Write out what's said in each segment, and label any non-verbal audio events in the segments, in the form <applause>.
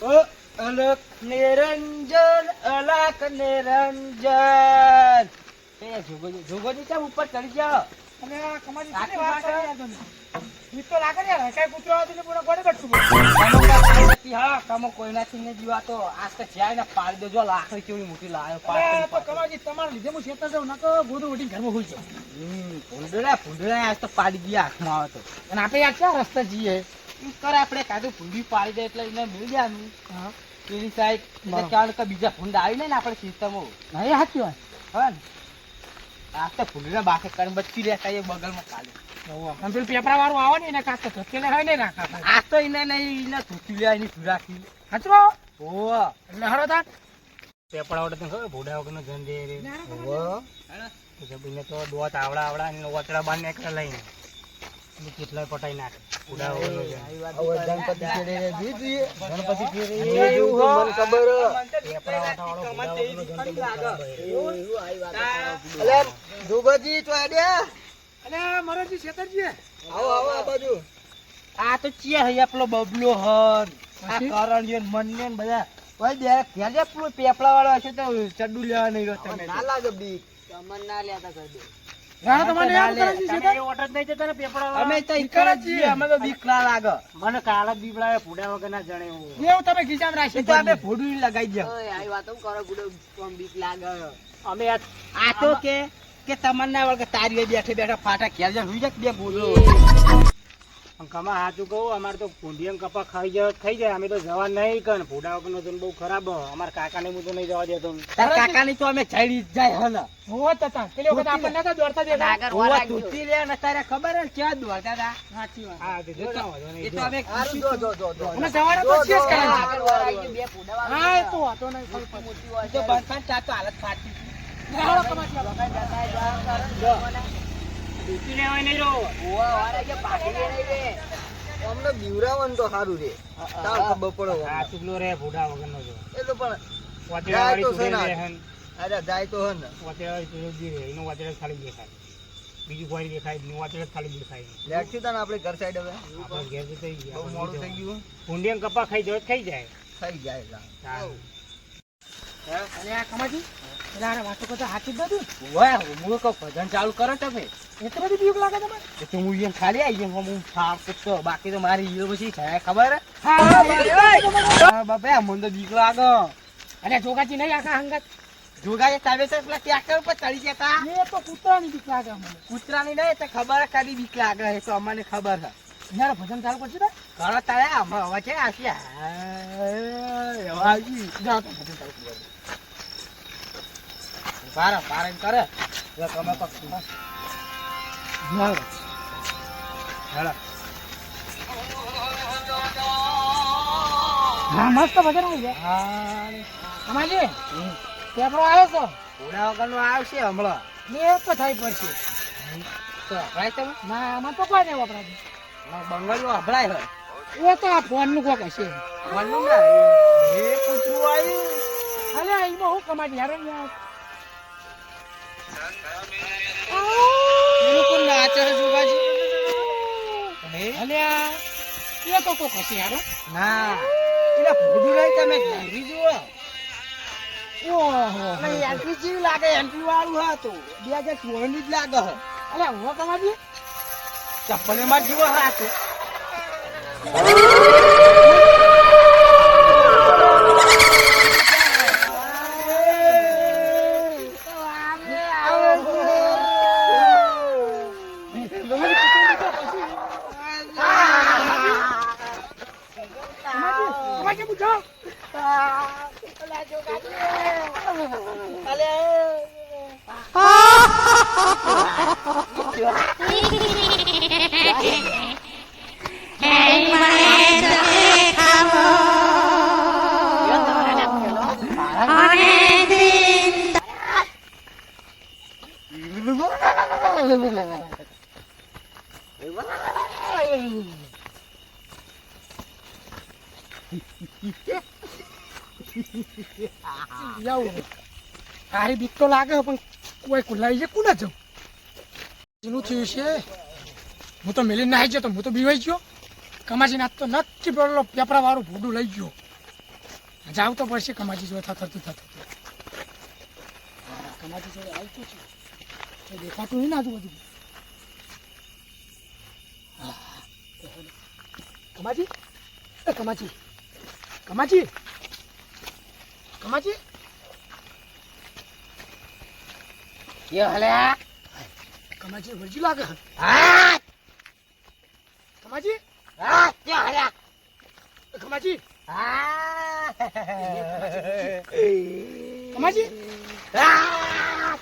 ઓ અલક નિરંજન અલક નિરંજન એ જોગોજી જોગોજી કેમ ઉપર ચડી ગયા અને કમાજી સાચી વાત છે. તમે? તો લાગે ને કઈ કૂતરો આવે તો પૂરો ગોડે નથી, હા કમો કોઈનાથી નહીં જીવાતો આજ તો જાય ને પાડી દેજો લાકડી કેવી મોટી લાયો આ તો પાડી કમાજી તમારા લીધે હું શેતર જાઉં, નકર ગોદડું ઉડીને ઘરમાં હુઈ જાઉં. હમ ફૂંડડા ભૂંડળા આજ તો પાડી ગયા હાથમાં આવે તો અને આપણે યાર ક્યાં રસ્તા જઈએ કરે આપણે કાઢું ભૂંડી પાડી દે એટલે એને મળી જવાનું હા. પેલી સાઈડ. ચાલ કે બીજા ભૂંડ આવી ને આપણે સિસ્ટમો નહીં સાચી વાત. હવે ને. આ તો ભૂંડના બાકી કરીને બચી રહેતા એ બગલમાં પેલું પેપરા વાળું આવે ને એને કાંક તો ધકેલે હોય ને થાય. આ તો એને નહીં એને ધોતી લે એની સુરાખી સાચું? આવો? એટલે હળો તાર. પેપડા વડે તને ખબર ભૂડા વગરનો ધંધે રે. ઓવા તો દોત આવડા આવડા ને વચડા બાંધ નાખે લઈને. કેટલાય પટાઈ નાખે. ગણપતિ ગણપતિ એવું હો. મને ખબર. અલે, તો મરોજી શેતરજી આવો, આવો આ બાજુ. આ તો ચિયા હૈ આપલો બબલો હન. આ કરણ ને બધા. ઓય બે જા પેપડા વાળો હશે તો ચડ્ડુ લેવા નહીં રહ્યો તમે ના લાગે બીક. તમને ના લેતા. કરે છે એ ઓર્ડર નહીં દેતા ને પેપડા વાળા? અમે તો ઈ કરે છીએ. અમે તો બીક ના લાગે. મને કાલ જ બીવડાવે ભૂડા વગરના જણે એવું. એવું તમે ખીચામાં રાખી તો અમે ફોડું લગાઈ દે. અમે આ આ તો કે કે તમને વળગે તારી બેઠે બેઠા ફાટા ખેલ જાય બે બોલો કમા હાચું કહું અમારે તો કુંડિયમ કપા ખાઈ જાય ખાઈ જાય. અમે તો જવા નહીં કન. ભૂડા વગરનો ધંધો બહુ ખરાબ. અમારા કાકાને હું તો નહીં જવા દેતો. તાર કાકાની તો અમે ચડી જ જાય હલ હોવા જ હતા પેલી વખત આપણને નતા દોડતા દેતા. હોવા તૂટી લે ને તારે ખબર હે ને ક્યાં દોડતા હતા? સાચી વાત. હા તો જો ના નહીં, એ તો જો. અમે ખુશી અને જવાના તો છે જ. હા એ તો હતો નહીં ખબર મોટી એ તો બંધન ચા તો હાલત ફાટી રાણો કમાજી આવો. ડૂચી લેવાય નહીં રો અમને બીવરાવન તો સારું રે. તાર ખબર પડો આ ચૂકલો રે ભૂડા વગરનો જો. એ તો પણ વાતેડાવાળી તો છે ચૂડેલ ને. રે હન. અરે જાય તો હન વાતેડાવાળી ચૂડેલ રે એનું વાતેડા જ ખાલી દેખાય. બીજું કોઈ દેખાય નહીં વાતેડા જ ખાલી દેખાય. લેખશું તને આપણે ઘર સાઈડ હવે. આપણે ઘેર થઈ ગયા બહુ મોડું થઈ ગયું કુંડિયમ કપા ખાઈ જાય ખાઈ જાય. થઈ જાય એટલે. સારું. અને આ કમાજી આને વાતો કરતા હાચી જ વાહ હું કહું ભજન ચાલુ કરો તમે એટલી બધી બીક લાગે તમને એ તો હું અહીંયા ખાલી આવી ગયો હું ફાળ તો બાકી તો મારી હીરો પછી છે ખબર હા હા, બાપા મને તો બીક લાગે અરે જોગાજી નહીં આખા હંગાત જોગાએ સાબે છે પેલા ટ્રેક્ટર ઉપર ચડી જતા એ તો કૂતરાની બીક લાગે અમને કૂતરાની નહીં તો ખબર હે ખાલી બીક લાગે એ તો અમને ખબર હે યાર ભજન ચાલુ કરશે ને ઘણો તારે આમાં અવાજ છે આશી એવા આવી જાઓ ભજન ચાલુ કરો બારા એમ કરે. એટલે તમે જાઓ. હેલો હા મસ્ત ભજન આવી જાય હા. કમાજી પેપરો આવ્યો તો ઘોડા વગરનો આવશે હમણાં. ને એ તો થઈ પડશે. તો હભળાય તમે? ના આમાં તો કોઈ નહીં વપરાતું. બંગાળનું હભળાય હોય. એ તો આ ફોનનું કોક હશે. મનનું ના એ કૂતરું આવ્યું. અલે એમાં હું કમાજી યાર એનું નાચે છે જોગાજી અલ્યા એ તો કોક હશે યાર ના એટલે ભૂડું તમે ઘેરી જુઓ ઓહો એન્ટ્રી જેવી લાગે એન્ટ્રી વાળું હા. બે હજાર જ લાગે હે. અલે હું કમાજી ચપ્પલ એમાં જુઓ હા જાઉં તારી બીક તો લાગે પણ કોઈ કુલાઈ જાય કુના જાઉં જેનું થયું છે, હું તો મેલી નાહી જતો હું તો બીવાઈ ગયો. કમાજી નાથ તો નક્કી પેલો પેપરા વાળું ભૂડું લઈ ગયો. જાવ તો પડશે કમાજી જોડે થતું થતું કમાજી જોડે આવતું છે. દેખાતું નહીં ને આજુબાજુ? કમાજી? કમાજી કમાજી. કમાજી. કે હલ્યા. કમાજી વળજી લાગે. હા. કમાજી. હા કે હલ્યા. એ કમાજી. હા. કમાજી. હા.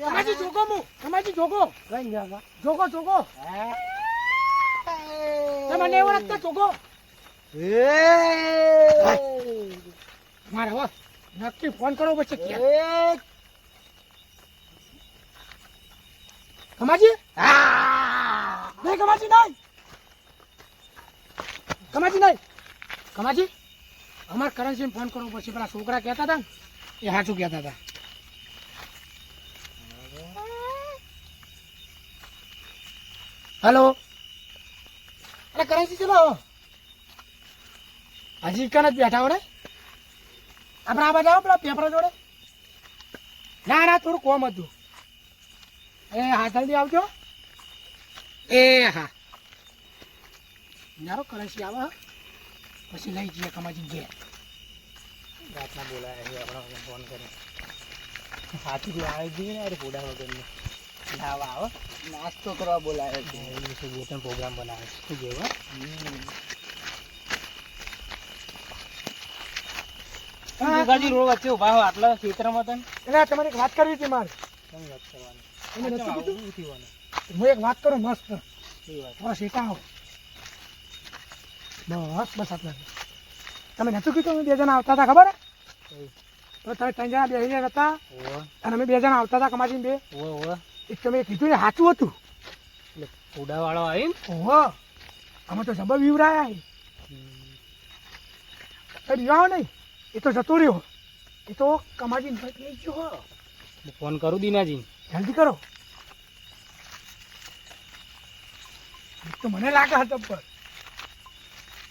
કમાજી જોગો મુ. કમાજી જોગો. કઈ જાગા જોગો જોગો. હા. તમે ને ઓળખતા જોગો. મારે હો નક્કી ફોન કરો પછી કમાજી? નહીં કમાજી નહીં. કમાજી નહીં. કમાજી અમારે કરણસિંહ ફોન કરવો પછી પેલા છોકરા કહેતા હતા ને એ સાચું કહેતા હતા. હેલો? અરે કરણસિંહ ચલો હજી કન જ બેઠા હોડે? આપણે આ આવો પેલા પેપર જોડે. ના ના થોડું કોમ હતું. એ હા જલ્દી આવજો. એ હા. નારો કરંસી આવે. પછી લઈ જઈએ કમાજી જઈએ રાતના બોલાયા છે આપણે ફોન કરે. હાથી આવી જઈએ ને અરે ફોડા વગરની. નાવા આવો. નાસ્તો કરવા બોલાવે છે. પ્રોગ્રામ બનાવે છે. જેવું જુગાજી રોડ વચ્ચે ઊભા હો આટલા ખેતરમાં તને એટલે તમારે એક વાત કરવી હતી મારે. કઈ વાત કરવાની? તમે નથી કીધું? હું એક વાત કરું મસ્ત. થોડા શેકા આવો. બસ બસ આટલા તમે નતું કીધું અમે બે જણા આવતા હતા ખબર હે? તો તમે ત્રણ જણા બેસીને હતા અને અમે બે જણા આવતા હતા કમાજીને બે. એક તમે કીધું ને સાચું હતું. એટલે પોડા વાળો આવીને? ઓહો અમે તો જબર વિવરાયા બીવાઓ નહીં? એ તો જતો રહ્યો. એ તો કમાજી ગયો હું. ફોન કરું દીનાજી જલ્દી કરો. તો મને લાગે હતો પર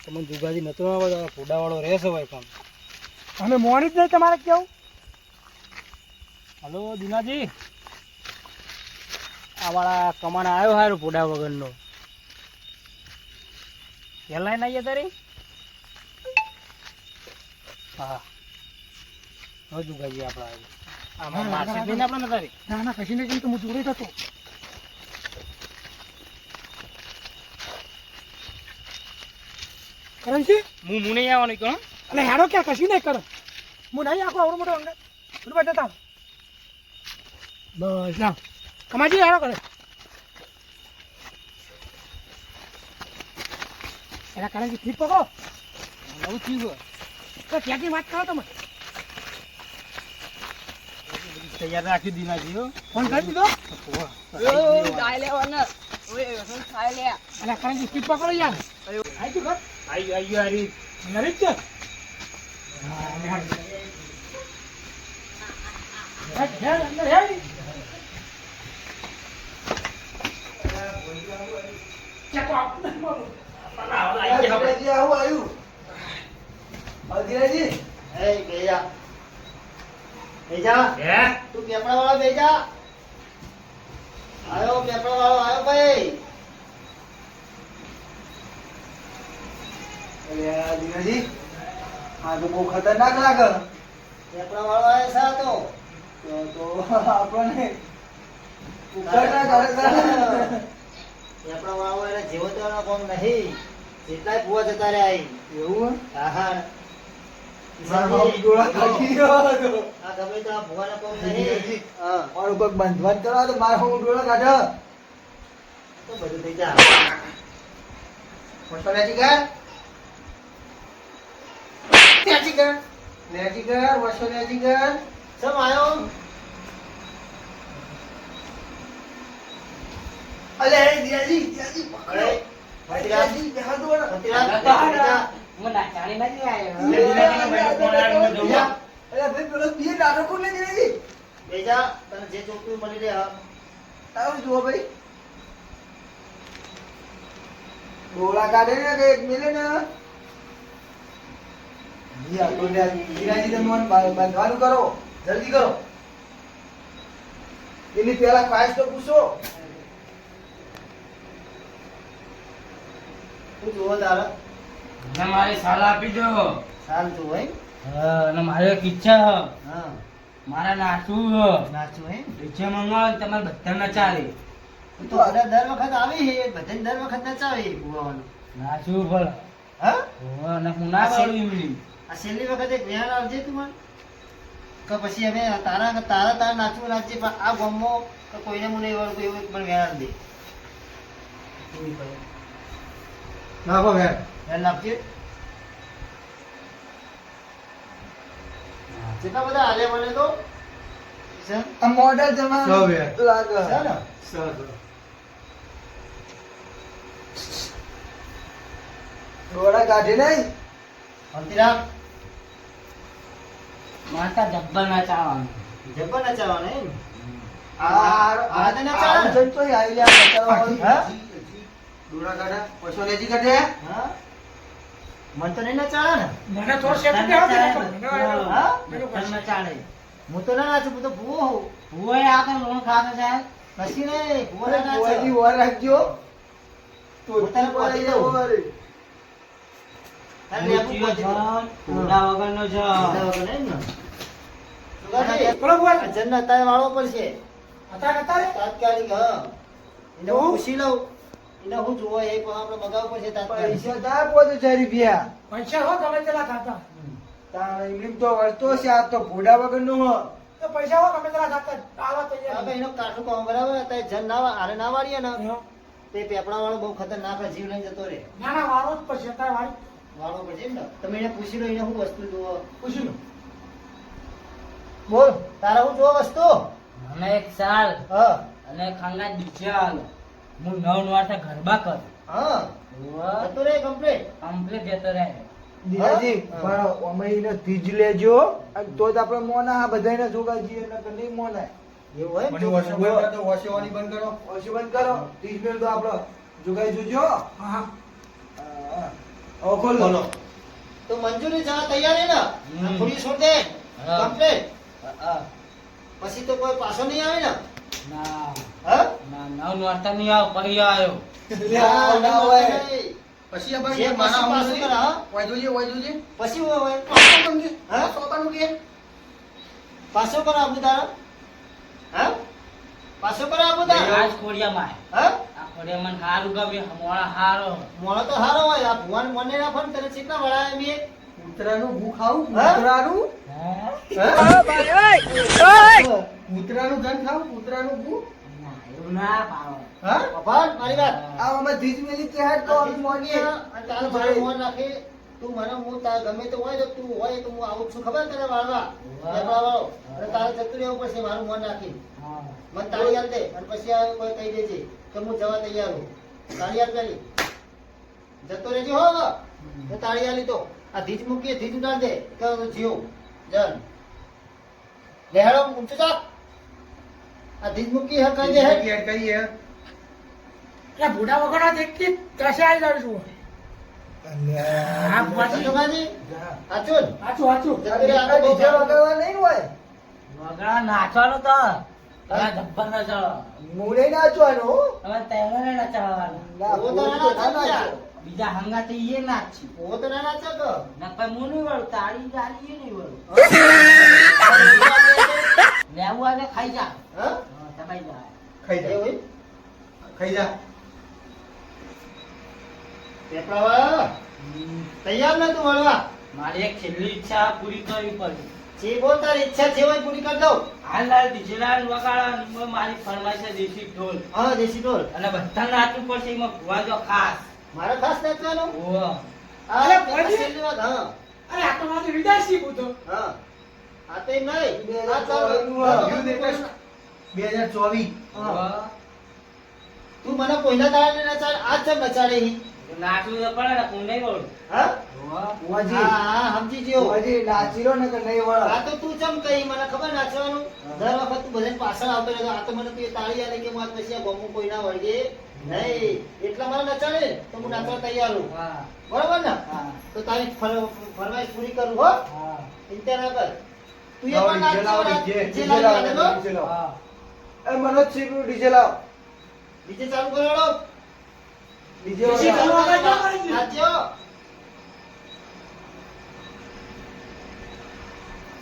તમને જુગાજી નતો આવડતો પોડા વાળો રહેશે ભાઈ પણ અમે મોડી જ નહીં તમારે કેવું? હલો દીનાજી. આ વાળા કમાણ આવ્યો હારું પોડા વગરનો. પહેલાં નહીં તારી? હા. હવે જુગાજી આપણા આમાં મારશે. નહીં ને આપણે ને ના ના કશી નહીં તો હું જોડે જતો કરણજી હું નહીં આવવાનું કહું અને હેડો ક્યાં? કશી નહીં કરો હું નહીં આખો આવડો મોટો જતા આવો. બસ ના કમાજી હેડો કરે એના કરણજી ઠીક પકડો. નવું થયું ત્યાંથી વાત કરો તમે? તૈયાર રાખી દીનાજી જીઓ ફોન કરી દીધો? લેવાના લે અને કરણજી ઠીક પકડો યાર. આવી તું ઘર? આઈ આઈ આરી નરી જ છે હા, અને હાલ. હેડ, હેડ, અંદર હેડ. મારું. હે? તું પેપડા વાળો બેજા આયો પેપડા વાળો આયો ભાઈ? આ તો બહુ ખતરનાક લાગે. પેપડા વાળો આયો સા તો. આપણને ઉકળના ઘરે. પેપડા વાળો એને જેવો તેવો કોમ નહીં. જેટલાય ભૂવા જતા રહ્યા. એવું હા હા બંધવાન કરવા તો મારા હું ડોળા કાઢો તો બધું થઈ જાય મોટો લેજી કર લેજી કર લેજી કર વસો લેજી સમ આયો અલે દિયાજી દિયાજી પકડો. અરે, દિયાજી જીજાજી, બેહા દો ને. ડોળા કાઢે ને કે એક મિલે ને જલ્દી આ ટોલિયા ગિરાજી તમે મને બા- બાંધવાનું કરો. જલ્દી કરો. એની પેલા ખાસ તો પૂછો. તું જોવો તારે. અને મારી સાલ આપી દો. સાલ તો હોય? હા, અને મારે ઈચ્છા હ. હા. મારે નાચું હ. નાચવું એમ? ઈચ્છા મંગાવો તમારે બધા નચાવે. તો હવે દર વખત આવી હે? બધા દર વખત નચાવે ભુવાનું નાચું ભલ હા. અને હું ના પાડું એમની. આ છેલ્લી વખત એક આવજે તું મને. કે પછી અમે તારા તારા તારા નાચવું નાચજે પણ આ ગમો કે કોઈને મને એવા કોઈ એવું પણ વિહાર દે. ના વેર વિહાર નાખજે જેટલા બધા હાલે મને તો? આ મોડલ જમા લાગે. છે ને ડોળા કાઢી નહીં? માતા જબ્બર જબ્બર એમ? આ આ ને? તો આઈ લ્યા બચાવવાનું. કાઢા પછો લેજી કાઢે હા? મન તો નહીં નચાવે ને. મને થોડો શેક દેવા દે હા? તો ના છું હું તો ભૂવો હું ભૂવો આ તો લોન ખાતો છે. પછી ને ભૂવો ના. ભુવાજી વાર રાખજો. તો પોતાને પહોંચી જાવ જન્નત વાળો પણ છે, તાત્કાલિક હા. એટલે હું ખુશી લઉં. એને હું જોવો એ પણ આપણે મગાવવું પડશે પૈસા તા પોતે ચાર રૂપિયા. પૈસા હો તમે તેલા ખાતા તાણ એમ તો વળતો છે આ તો ઘોડા વગરનું હો. તો પૈસા હો ગમે તેલા ખાતા આવા આપણે એનો કાઠું કામ બરાબર? અત્યારે જણ ના વા- ના વાળીએ ને? તે પેપડા વાળો બહુ ખતરનાક જીવ લઈને જતો રહે. ના ના વાળો જ પછી તાર વાળી. વાળો પડશે ને? તમે એને પૂછી લો એને શું વસ્તુ જોવો? પૂછી લો. બોલ તારા હું જોવો વસ્તુ? મને એક સાલ હા. અને ખાંગા દીચાલ હું નવ નવારથી ગરબા કર. હા. જતો રહે કમ્પ્લીટ કમ્પ્લીટ જતો રહે. દીદાજી પણ અમે તીજ લેજો. તો જ આપણે મોના આ બધાને જોગાજી એટલે કે નહીં મોના એવું હોય મને વોશો બંધ કરો વોશોવાની બંધ કરો. વોશો બંધ કરો. તીજ મેળ તો આપણો જોગાઈ જોજો. હા હા. ખોલ. તો મંજુરી જવા તૈયાર હે ને. આ છોડ દે. કમ્પ્લીટ હા. પછી તો કોઈ પાછો નહીં આવે ને? ના. હા ના નવ નવારથી નહીં આવ પહી આવ્યો ના, ના હોય. પછી જે પછી પાછું કરે, હા? વાયદોજી વાયદોજી પછી હોય, હોય. પાછો સમજી હા? સોતાનું કે? પાછો કરો આબુ તારા. હા? પાછો કરો આબુ તારા. આજ ખોડિયામાં હા? આ ખોડિયામાં હારું ગમે મોળા હારો. મોણો તો હારો હોય. આ ભગવાન મને ના ફોન તને ચેટલા વળાય મેં કૂતરાનું ભૂ ખાવું હા? કૂતરાનું? હે? કૂતરાનું ધન ખાવ કૂતરાનું ગુ ના, એવું હા? અભાન મારી વાત. આ અમે ધીજ મેલી કે હાટ તો અમે મોનીએ અને મોન રાખે તું મને હું તાર ગમે તે હોય તો તું હોય તો હું આવું છું. ખબર તને વાળવા? લેબડા વાળો અને તારે જતું રહેવું પડશે મારું મન રાખી મને તાળી આલ દે અને પછી આ કોઈ કહી દેજે કે હું જવા તૈયાર હું. તાળી યાદ પેલી જતો રહેજો હો હવે. આલી તો આ ધીજ મૂકીએ ધીજ ઉડાડ દે. કે જીવ. જન. લેહાડો ઊંચું ચાપ. આ ધીજ મૂકી હે? દે હે. એડ કરીએ એટલે બુઢા વગર દેખતી કશે આવી જાવ છું. હા નહીં નાચવાનું તો. મૂળે નાચવાનું? તહેવારે. બીજા હંગાતે ઈએ નાચી. ઓ તો ના નાચે તો. ના કોઈ મું નહીં વળું તાળી જાળી નહીં વળું. લેવું આવે ખાઈ જા. હા? હા, દબાઈ જા. ખાઈ જા. ખાઈ જા. પેપડા વાળા તૈયાર ને તું વળવા મારી એક છેલ્લી ઈચ્છા પૂરી કરવી પડી. જે બોલ તારી ઈચ્છા છે હોય પૂરી કરી દઉં. હાલ હાલ ડીજેલાલ મારી ફરમાઈશ છે દેશી ઢોલ. હા દેશી ઢોલ. અને બધા નાચવું પડશે એમાં ભુવા જો ખાસ. મારો ખાસ નાચવાનું? ઓહો. અરે, ભુવાજી. અરે આ તો મારી વિદાસી બુધો. હા. આ તો નહીં આ હજાર ચાલો. ચોવીસનું હા, આવ્યું latest. બે હજાર ચોવીસ. તું મને કોઈના તાળે નચાડ? આજ ચમ નચાડે નાચવું તો પડે ને હું નહીં બોલું હા? ભુવાજી. હા હા સમજી ગયો. ભુવાજી નાચી ને કે નહીં વળે. આ તો તું ચમ કઈ મને ખબર નાચવાનું? દર વખત તું બધા પાછળ આવતો રહેતો. આ તો મને તું તાળી આલે કે મારે પછી આ કોઈ ના વળગે? નહીં. એટલા મારે નચાડે તો હું નાચવા તૈયાર હા. બરાબર ને? તો તારી ફર- ફરમાઈશ પૂરી કરું હો. હા. ચિંતા ના કર તું એ પણ DJ લાવો, DJ લાવજો, લાવો. DJ લાવો. એ મનોજ છીપરું ડીજે લાવ. DJ ચાલુ કરાવો ડીજે ચાલુ તો નાચો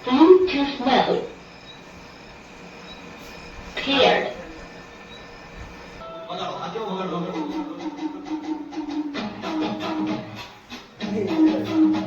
તો દે, આ સાઈડમાં કરો. <laughs>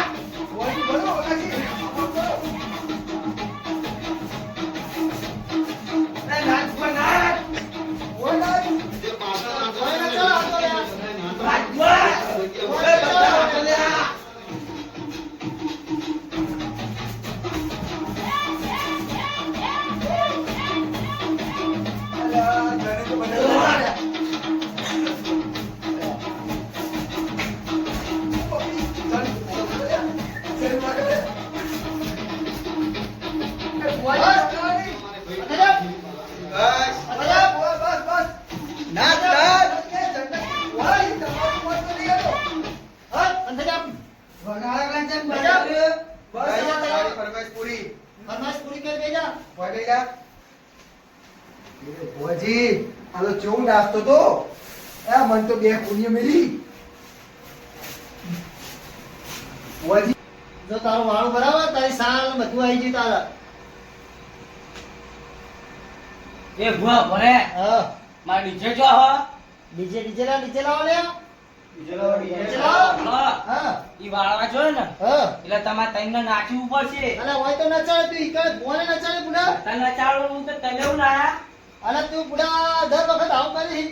હો ડીજે ડીજે લાવ ડીજે લાવો લે ડીજે લાવો, ડીજે લાવો. હા. હા. ઈ વાળવા જોઈએ ને? હા. એટલે તમારે તઈને નાચવું પડશે. અલા હોય તો નચાડે તું ઈકડે ભુવાને નચાડે બુડા. તને નચાડવું તો તમે એવું ના અલા તું બુડા દર વખત આવું કરી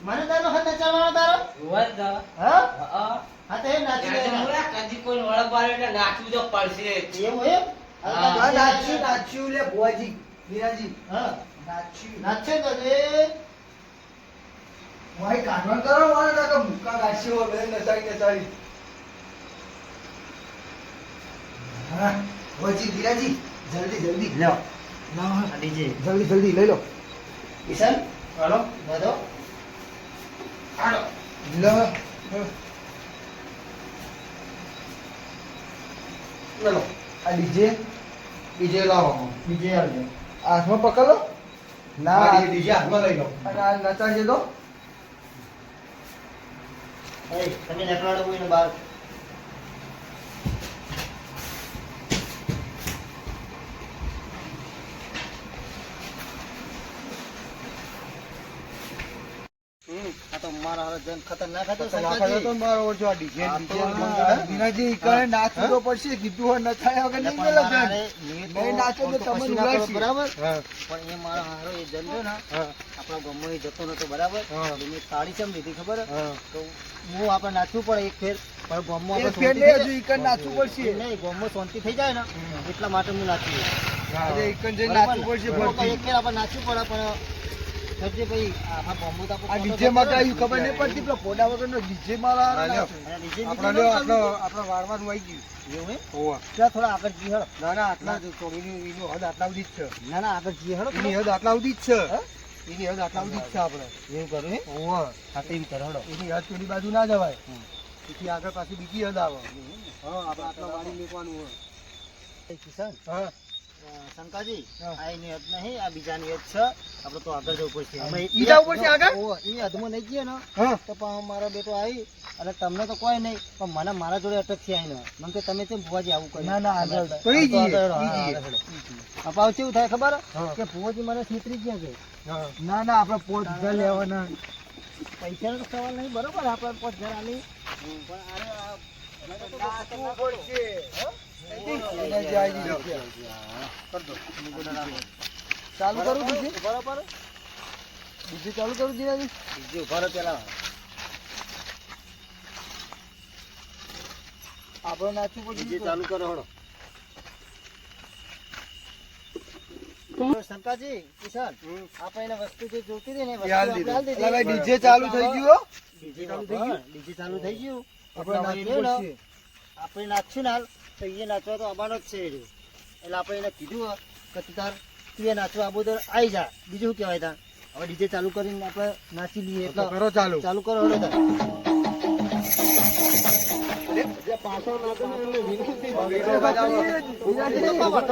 મને દર વખત નચાડવાનો તારો? ભૂવા જ હા? હા. હા તો એ નાચી લે કદી કોઈ ઓળખ એટલે નાચવું તો પડશે એવું એમ? નાચ્યું નાચ્યું લે ભુવાજી મીરાજી. હા. નાચ્યું. નાચે તો રે ભાઈ કાઢવાનું કરો મારે ના કે મુક્કા ગાડશી હોય બે નસાઈ નસાઈ હા ભુવાજી ધીરાજી જલ્દી જલ્દી. લો લાવો ડીજે જલ્દી જલ્દી લઈ લો. કિશન હાલો બધો. હાલો લો. લો આ ડીજે. ડીજે લાવો. ડીજે આવજો હાથમાં પકડો. ના. ડીજે હાથમાં લઈ લો. અને આ નચાજે તો. એ તમે નકળાડો કોઈને બહાર આ તો મારા હારે જન ખતરનાક હતો શંકરજી. આ તો મીરાજી કરે નાચવું તો પડશે કીધું હોય નચાયા વગર નહીં પણ ગયેલો મારા જણ. હારે મેં તો નહીં નાચો તો તમને કશું ના કરો, ઉડાડશે. બરાબર પણ એ મારો હારો એ જન છે ને હા, આપણા એ જતો નતો બરાબર? મેં તાળી ચમ લીધી ખબર? તો હું આપણે નાચવું પડે એક ફેર પણ ગમો આપણે ફેર નહીં, હજુ ઈકણ નાચવું પડશે. નહીં ગમો શાંતિ થઈ જાય ને એટલા માટે હું નાચું આજે ઈકણ જઈને નાચવું પડશે? એક ફેર આપણે નાચવું પડે પણ સરજી ભાઈ આપણા ગામમાં તો આ ડીજે માં કઈ ખબર નહીં પડતી પેલો પોડા વગરનો ડીજે આપણા આવી ગયું. એવું? હોવા. ત્યાં થોડા આગળ જી હેડો. ના ના આટલા જ એની હદ આટલા સુધી જ છે. ના ના આગળ જી હળ એની હદ આટલા સુધી જ છે. હે? એની હદ આટલા સુધી જ છે આપણે. એવું કરું? હોવા. હા તો એમ એની હદ પેલી બાજુ ના જવાય. પછી આગળ પાછી બીજી હદ આવે. હા આપણે આટલા વાળી મેકવાનું હોય. એ હા. શંકાજી આ એની હદ નહીં આ બીજાની હદ છે. આપણે તો આગળ જવું પડશે. બીજા ઉપર આગળ? ઈ હદમાં નહીં ગયો ને. તો પણ મારો બેટો આવી અને તમને તો કોઈ નહીં પણ મને મારા જોડે અટકથી આવીને મને કે તમે કેમ ભુવાજી આવું કર્યું? ના, ના, આગળ. કઈ પાછું કેવું થાય ખબર? કે ભુવાજી મને છેતરી ગયા છે. ના ના આપણે પોત ઘર લેવાના. પૈસાનો તો સવાલ નહીં બરોબર આપણે પોત ઘર આલી. પણ આને આ- નાચવું પડશે. ચાલુ કરું બીજી બરાબર. બીજી ચાલુ કરું જીરાજી બીજી ઊભા રહો પેલા. આપણે નાચવું પડશે બીજી ચાલુ કરો હળો. આપણે વસ્તુ જે જોતી હતી વસ્તુ ચાલુ થઈ ગયું ડીજે ચાલુ થઈ ગયું. ડીજે ચાલુ થઈ ગયું. નાખ્યું આપણે નાખ્યું ને તો એ નાચવા તો આવવાનો જ છે એટલે આપણે એને કીધું કે તું તાર તું એ નાચવા આ તો આવી જા. બીજું શું કહેવાય તાર? હવે ડીજે ચાલુ કરીને આપણે નાચી લઈએ એટલે કરો ચાલુ. ચાલુ કરો હવે તાર.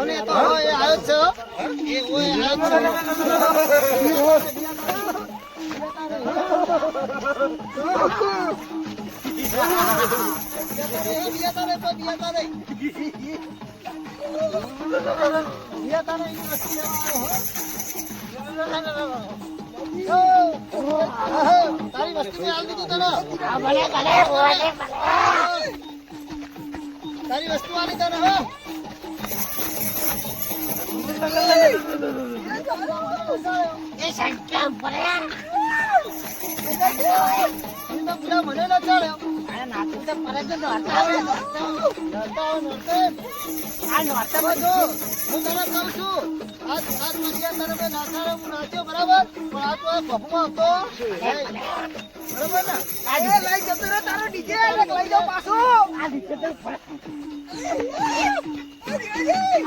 આવ્યો છે. તારે વસ્તુ મેં આલી દીધી તને તારી વસ્તુ આલી તને હો ઈ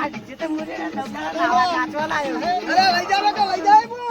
આજ તો લઈ જાવ લઈ જાવ